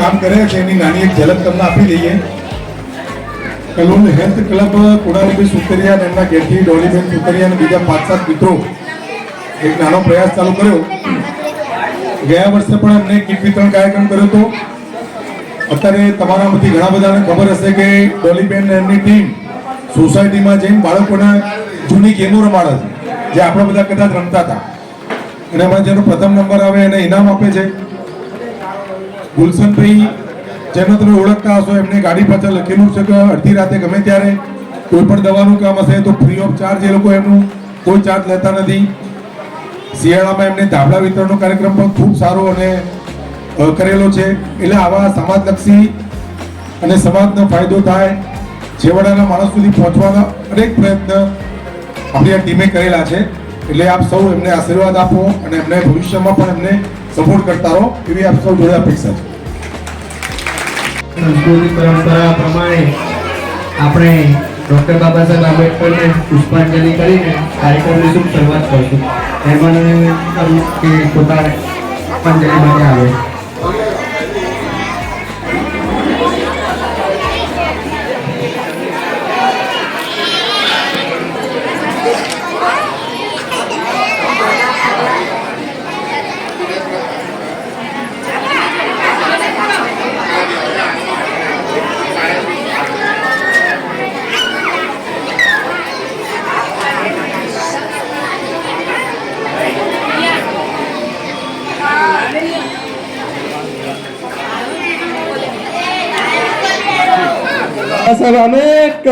કામ કરે છે, એની નાની એક ઝલક તમને આપી દઈએ. કલોલ હેલ્થ ક્લબ, કુણાલીબેન સુતરિયા અને એમના ઘેરથી ડોલીબેન સુતરિયા અને બીજા પાંચ સાત મિત્રો એક નાનો પ્રયાસ ચાલુ કર્યો. ગયા વર્ષે પણ એમને કીટ વિતરણ કાર્યક્રમ કર્યો હતો. અત્યારે તમારામાંથી ઘણા બધાને ખબર હશે કે ડોલીબેન એમની ટીમ સોસાયટીમાં જઈને બાળકોને જૂની ગેમો રમાડે છે. જે આપણે બધા કદાચ રમતા હતા. અને એમાં જેનો પ્રથમ નંબર આવે, એને ઇનામ આપે છે. ગુલશનભાઈ, જેનો તમે ઓળખતા હશો, એમને ગાડી પાછળ લખેલું છે કે અડધી રાતે ગમે ત્યારે કોઈ પણ દવાનું કામ હશે તો ફ્રી ઓફ ચાર્જ એ લોકો એમનું કોઈ ચાર્જ લેતા નથી. શિયાળામાં એમને ધાબળા વિતરણનો કાર્યક્રમ પણ ખૂબ સારો અને કરેલો છે. એટલે આવા સમાજલક્ષી અને સમાજનો ફાયદો થાય, છેવાડાના માણસ સુધી પહોંચવાના અનેક પ્રયત્ન આપણી આ ટીમે કરેલા છે. એટલે આપ સૌ એમને આશીર્વાદ આપો અને એમને ભવિષ્યમાં પણ એમને સપોર્ટ કરતા રહો એવી આપ સૌ જોડે અપેક્ષા છે સંસ્કૃતિ પરંપરા પ્રમાણે આપણે ડૉક્ટર બાબા સાહેબ આંબેડકરને પુષ્પાંજલિ કરીને કાર્યક્રમની શુભ શરૂઆત કરશું. એમાં કહ્યું કે ખોટા પુષ્પાંજલિ માટે આવે. అసలు అనేక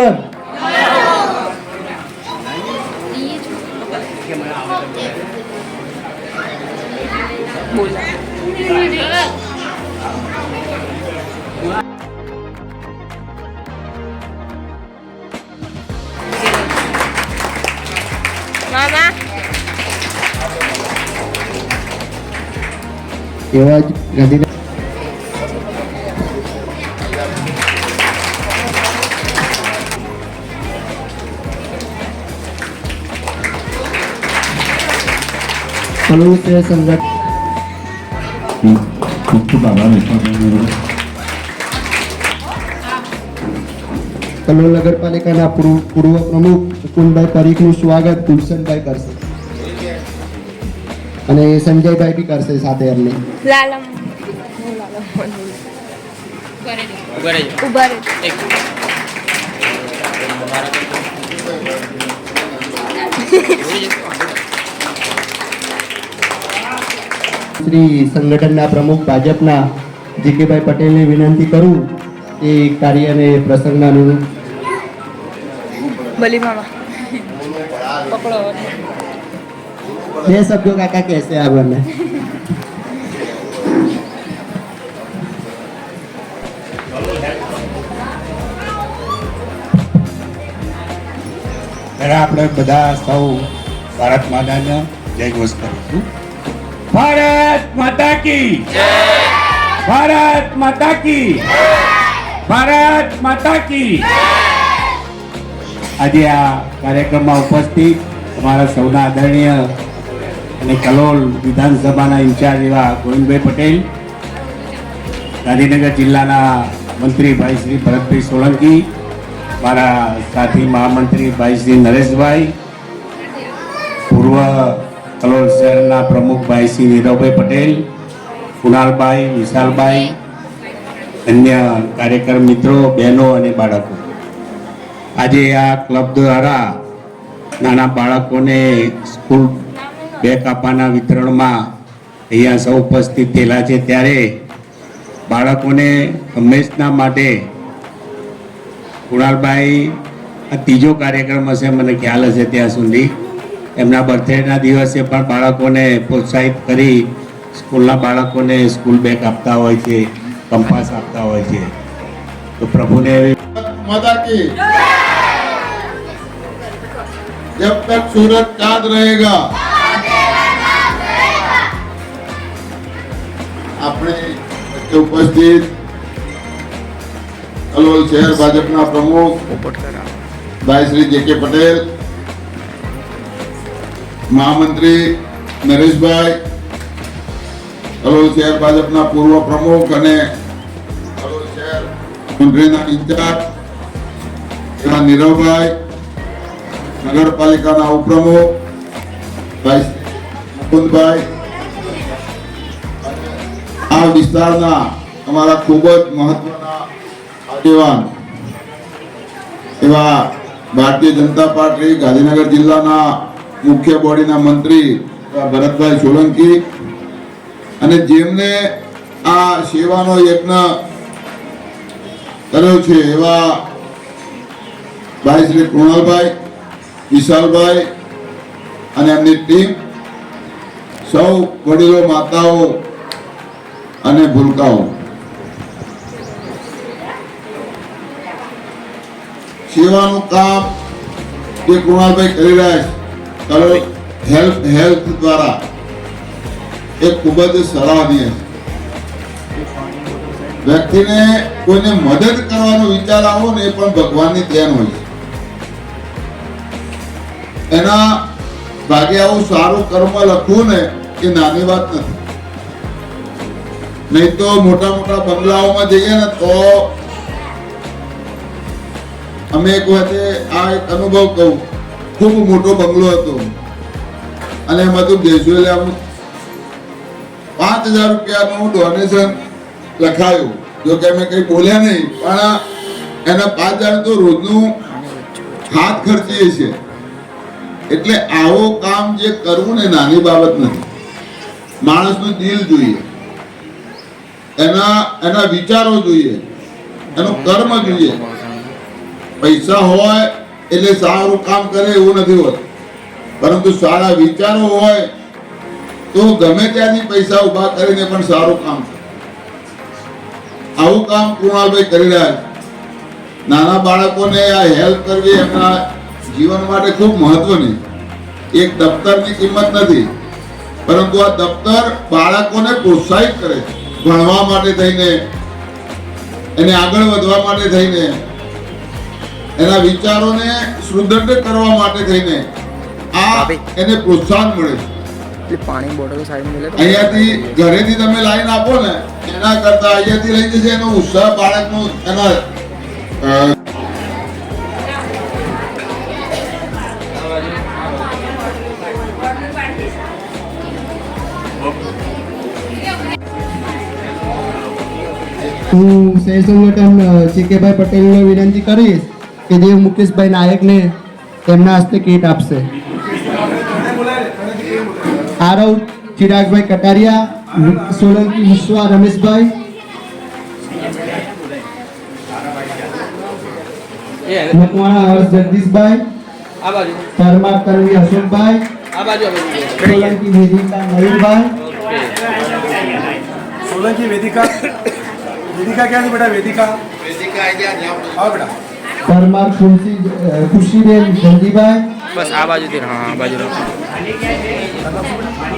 Eu agradeço. જ ગાંધીનગર કલોલ નગરપાલિકાના પૂર્વ પ્રમુખ કુંડભાઈ પરીખનું સ્વાગત ગુલશનભાઈ કરશે. અને સંજયભાઈ બી કરશે સાથે એમને. લાલમ. ઊભા રહે શ્રી સંગઠનના પ્રમુખ ભાજપના જીકેભાઈ પટેલને વિનંતી કરું એ કાર્યને પ્રસંગના અનુરૂપ. બે શબ્દો કાકા કહેશે આપણને ત્યારે આપણે બધા સૌ ભારત માતાને જય ઘોષ કરીશું ભારત માતા કી. ભારત માતા કી. ભારત માતા કી. આજે આ કાર્યક્રમમાં ઉપસ્થિત અમારા સૌના આદરણીય અને કલોલ વિધાનસભાના ઇન્ચાર્જ એવા ગોવિંદભાઈ પટેલ ગાંધીનગર જિલ્લાના મંત્રી ભાઈ શ્રી ભરતભાઈ સોલંકી મારા સાથી મહામંત્રી ભાઈ શ્રી નરેશભાઈ પૂર્વ કલોલ શહેરના પ્રમુખભાઈ શ્રી નીરવભાઈ પટેલ, કુણાલભાઈ, વિશાલભાઈ, અન્ય કાર્યકર મિત્રો, બહેનો અને બાળકો. આજે આ ક્લબ દ્વારા નાના બાળકોને સ્કૂલ બેગ આપવાના વિતરણમાં અહીંયા સૌ ઉપસ્થિત થયેલા છે. ત્યારે બાળકોને હંમેશના માટે કુણાલભાઈ, આ ત્રીજો કાર્યક્રમ હશે, મને ખ્યાલ હશે ત્યાં સુધી. એમના બર્થડેના દિવસે પણ બાળકોને પ્રોત્સાહિત કરી સ્કૂલના બાળકોને સ્કૂલ બેગ આપતા હોય છે કંપાસ આપતા હોય છે તો પ્રભુને એવી माता की जब तक सूरज चांद रहेगा આપણે વચ્ચે ઉપસ્થિત કલોલ શહેર ભાજપના પ્રમુખ ભાઈ શ્રી જે કે પટેલ મહામંત્રી નરેશભાઈ કલોલ શહેર ભાજપના પૂર્વ પ્રમુખ અને મંત્રીના ઇન્ચાર્જ નીરવભાઈ, નગરપાલિકાના ઉપપ્રમુખ, ભાઈ મુકુંદભાઈ. આ વિસ્તારના અમારા ખૂબ જ મહત્વના એવા ભારતીય જનતા પાર્ટી ગાંધીનગર જિલ્લાના મુખ્ય બોડીના મંત્રી ભરતભાઈ સોલંકી અને જેમને આ સેવાનો યજ્ઞ કર્યો છે એવા ભાઈ શ્રી કૃણાલભાઈ, વિશાલભાઈ અને એમની ટીમ, સૌ વડીલો, માતાઓ અને ભૂલકાઓ. સેવાનું કામ જે કૃણાલભાઈ કરી રહ્યા છે કલર હેલ્થ હેલ્થ દ્વારા એ ખૂબ જ સરાહનીય છે વ્યક્તિને કોઈને મદદ કરવાનો વિચાર આવો ને એ પણ ભગવાનની દેન હોય એના ભાગે આવું સારું કર્મ લખવું ને એ નાની વાત નથી. નહીં તો મોટા મોટા બંગલાઓમાં જઈએ ને તો અમે એક વખતે આ એક અનુભવ કહું. ખૂબ મોટો બંગલો હતો અને એમાં તો બેસું એટલે આમ પાંચ હજાર રૂપિયાનું ડોનેશન લખાયું. જો કે અમે કંઈ બોલ્યા નહીં, પણ એના પાંચ હજાર તો રોજનું હાથ ખર્ચીએ છીએ. એટલે આવો કામ જે કરવું ને નાની બાબત નથી. માણસનું દિલ જોઈએ. એના એના વિચારો જોઈએ. એનું કર્મ જોઈએ. પૈસા હોય એટલે સારું કામ કરે એવું નથી હોતું. પરંતુ સારા વિચારો હોય તો ગમે ત્યાંથી પૈસા ઊભા કરીને પણ સારું કામ કરે. આવું કામ કૃણાલભાઈ કરી રહ્યા છે. નાના બાળકોને આ હેલ્પ કરવી એમના જીવન માટે ખૂબ મહત્વની એક દફતરની કિંમત નથી, પરંતુ આ દફતર બાળકોને પ્રોત્સાહિત કરે છે. ભણવા માટે થઈને, એને આગળ વધવા માટે થઈને એના વિચારોને સુદૃઢ કરવા માટે થઈને આ એને પ્રોત્સાહન મળે છે. પાણી બોટલ સાઈડ મળે અહીંયાથી ઘરેથી તમે લાઈન આપો ને એના કરતા અહીંયાથી લઈ જશે એનો ઉત્સાહ બાળકનો એના હું સેસંગઠન સંગઠન ચીકેભાઈ પટેલને વિનંતી કરીશ કે જે મુકેશભાઈ નાયકને તેમના હસ્તે કીટ આપશે. આરવ ચિરાગભાઈ કટારિયા સોલંકી વિશ્વા રમેશભાઈ. મકવાણા હર્ષ જગદીશભાઈ. આ બાજુ. પરમાર તનવી અશોકભાઈ. આ આ સોલંકી વેદિકા મયુરભાઈ સોલંકી વેદિકા. વેદિકા છે બેટા? વેદિકા. આવો બેટા. પરમાર ખુશી ખુશીબેન ધનજીભાઈ બસ આ બાજુથી હા આ બાજુ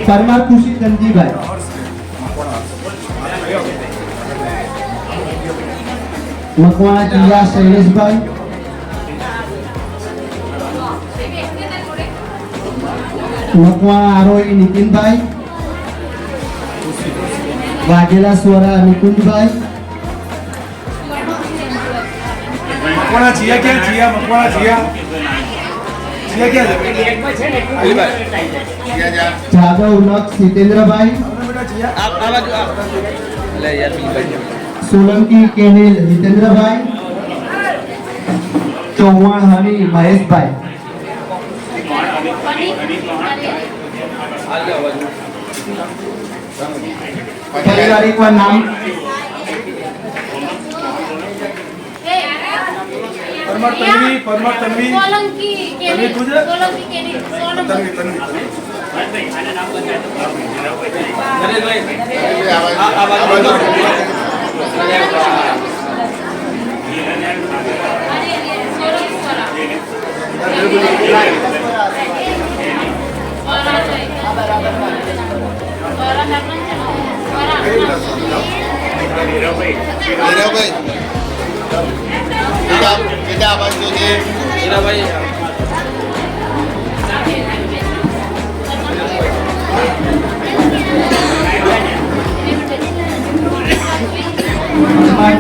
પરમાર ખુશી ધનજીભાઈ મકવાણા કિયા શૈલેષભાઈ મકવાણા આરોહી નીતિનભાઈ વાઘેલા સ્વરા નિકુંજભાઈ મકવાણા જીયા ક્યાં? જીયા મકવાણા જીયા. જીયા ક્યાં જાદવ નક્ષ જીતેન્દ્રભાઈ સોલંકી કેનેલ જીતેન્દ્રભાઈ ચૌહાણ હની મહેશભાઈ. એકવાર નામ. પરમાર તન્વી પરમાર તન્વી સોલંકી તન્વી તું છે? સોલંકી કેની સોલંકી તન્વી તન્વી નરેશભાઈ આ આ બાજુ નીરવભાઈ બેટા ભાઈ બાજુ જોજે. હીરાભાઈ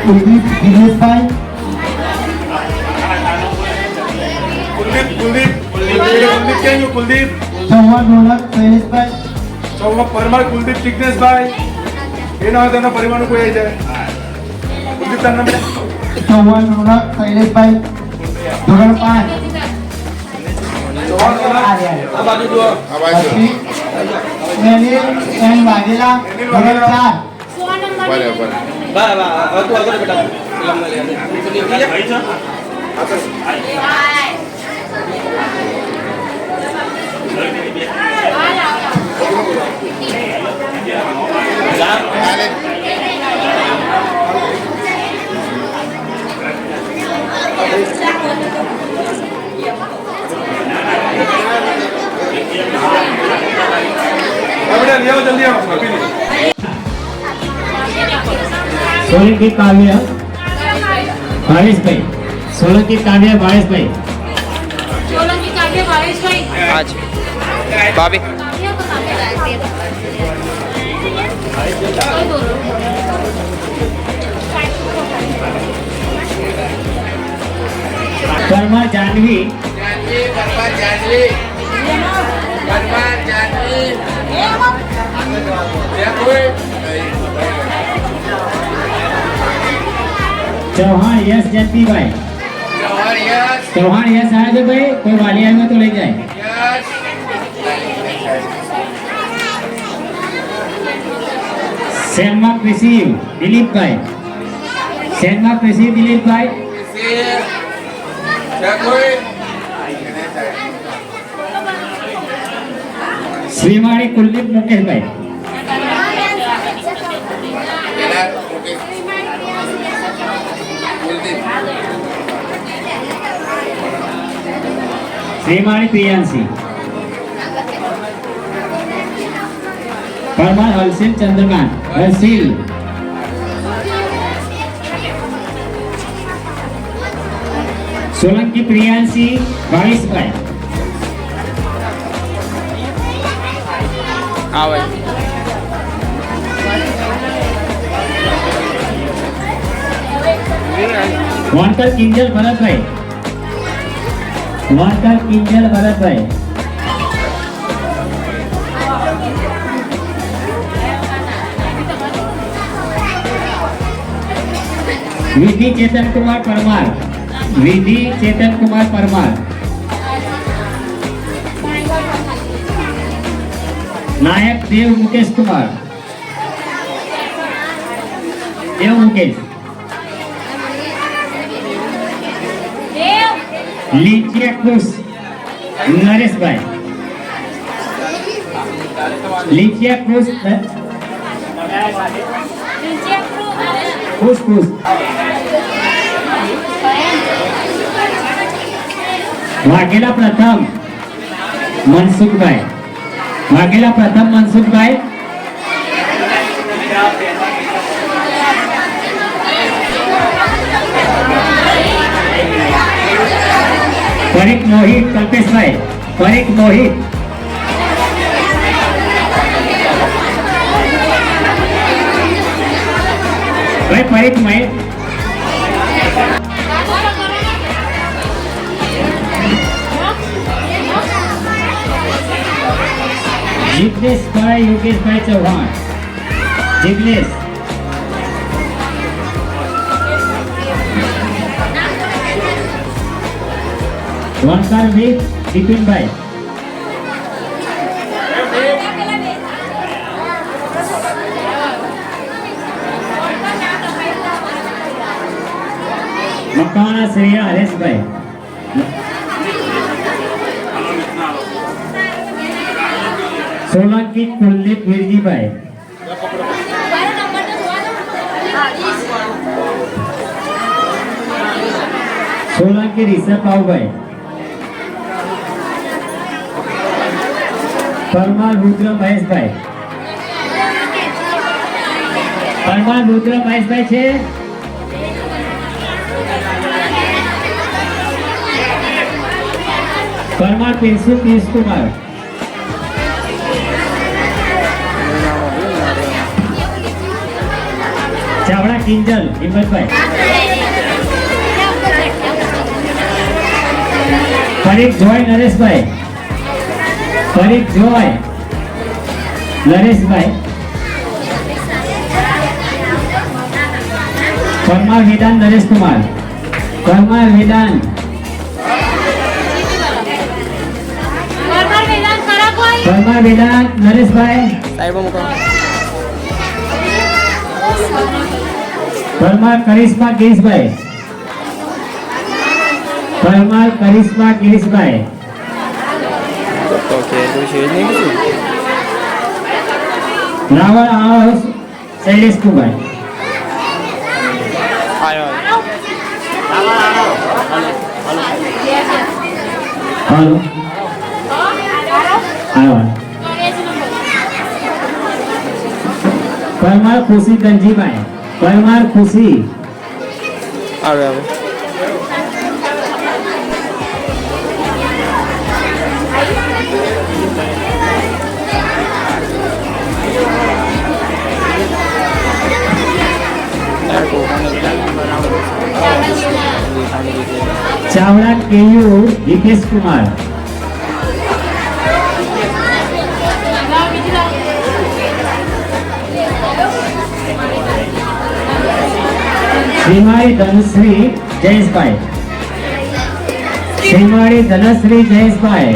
કુલદીપ દિનેશભાઈ કુલદીપ કુલદીપ કુલદીપ કેમ કુલદીપ ચૌહાણ રોનક શૈલેષભાઈ ચૌહાણ પરમાર કુલદીપ જિજ્ઞેશભાઈ એના તેના પરિવારનું કોઈ આવી જાય કુલદીપ તાર ચૌહાણ રોનક શૈલેષભાઈ ધોરણ પાંચ બરાબર સોલંકી કાવ્ય ભાવેશભાઈ સોલંકી કાવ્ય ભાવેશભાઈ સોલંકી કાઢે ભાવેશભાઈ આ છે ભાભી કાઢે તો કાઢે બોલો પરમાર જાનવી ચૌહાણ યસ જયંતિભાઈ. ચૌહાણ યસ આવે છે ભાઈ, કોઈ વાલી આવે તો લઈ જાય. સેનમાં કૃષિ, દિલીપભાઈ. સેનમાં કૃષિ, દિલીપભાઈ? શ્રીમાળી કુલદીપ મુકેશભાઈ. શ્રીમાળી પ્રિયાંશી. પરમાર હર્ષિલ ચંદ્રકાંત. હર્ષિલ સોલંકી પ્રિયાંશી ભાવેશભાઈ આ ભાઈ વણકર કિંજલ ભરતભાઈ. વણકર કિંજલ ભરતભાઈ વિધિ ચેતન કુમાર પરમાર વિધિ ચેતન કુમાર પરમાર નાયક દેવ મુકેશ કુમાર દેવ મુકેશ લીચિયા ખુશ. નરેશભાઈ. લીચિયા નીચે કુશ ખુશ. વાઘેલા પ્રથમ મનસુખભાઈ. વાઘેલા પ્રથમ મનસુખભાઈ. कणिक मोहित कल्पेश नाही. कणिक मोहित. परिक माहीत. जिग्नेश भाई योगेश भाई चव्हाण? जिग्नेश વી બિપિનભાઈ મકવાણા શ્રેયા હરેશભાઈ સોલંકી કુલદીપ વીરજીભાઈ સોલંકી રિષભ બાબુભાઈ પરમાર રુદ્ર મહેશભાઈ. પરમાર રુદ્ર મહેશભાઈ છે? પરમાર પિન્સુ પિયુષ ચાવડા કિંજલ, હિંમતભાઈ. ફરી જોય નરેશભાઈ. પરીખ જોય નરેશભાઈ. પરમાર વિધાન નરેશકુમાર. પરમાર વેદાંત પરમાર વિધાન પરમાર વેદાંત નરેશભાઈ. પરમાર કરિશ્મા ગિરીશભાઈ. પરમાર કરિશ્મા ગિરીશભાઈ. ઓકે કોઈ છે જ નહીં કશું રાવળ હાઉસ શૈલેષ કુમાર આવ્યો હાલો આવ્યા પરમાર ખુશી ધનજીભાઈ પરમાર ખુશી આવ્યો આવ્યો ચાવડા કેયુ દીપેશ કુમાર. શ્રીમાળી ધનશ્રી જયેશભાઈ. શ્રીમાળી ધનશ્રી જયેશભાઈ.